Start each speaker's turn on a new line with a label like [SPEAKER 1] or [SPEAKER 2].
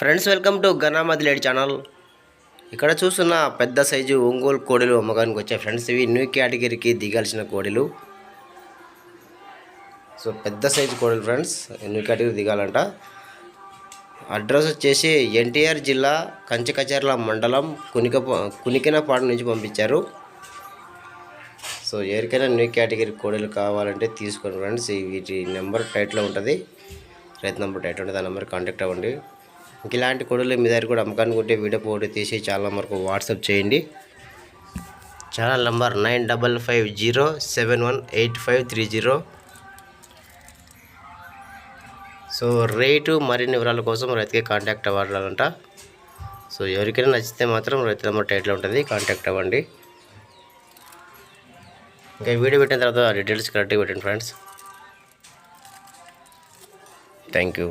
[SPEAKER 1] Friends welcome to గనామదిలేడి channel ఇక్కడ చూస్తున్న పెద్ద సైజు ఒంగోలు కోడిలు అమ్మకానికి వచ్చాయి ఫ్రెండ్స్ ఇవి న్యూ కేటగిరీకి దిగాల్సిన కోడిలు. సో పెద్ద సైజు కోడిలు ఫ్రెండ్స్ న్యూ కేటగిరీ దిగాలంట. అడ్రస్ వచ్చేసి ఎన్టీఆర్ జిల్లా కంచికచర్ల మండలం కునిక కునికినపాడు నుంచి పంపించారు. సో ఎవరికైనా న్యూ కేటగిరీ కోడలు కావాలంటే తీసుకోండి ఫ్రెండ్స్ వీటి నెంబర్ టైట్లో ఉంటుంది. రైతు నెంబర్ టైట్ ఉంటుంది ఆ నెంబర్ కాంటాక్ట్ అవ్వండి. ఇలాంటి కొడులు మీ దగ్గర కూడా అమ్మకానికి ఉంటే వీడియో ఫోటో తీసి చాలా వరకు వాట్సాప్ చేయండి. Channel number nine double five zero seven one eight five three zero. So rate మరిన్ని వివరాల కోసం రైతుకి కాంటాక్ట్ అవ్వాలంట. సో ఎవరికైనా నచ్చితే మాత్రం రైతు నెంబర్ టైట్లో ఉంటుంది కాంటాక్ట్ అవ్వండి. ఇంకా వీడియో పెట్టిన తర్వాత డీటెయిల్స్ కరెక్ట్గా పెట్టండి ఫ్రెండ్స్. Thank you.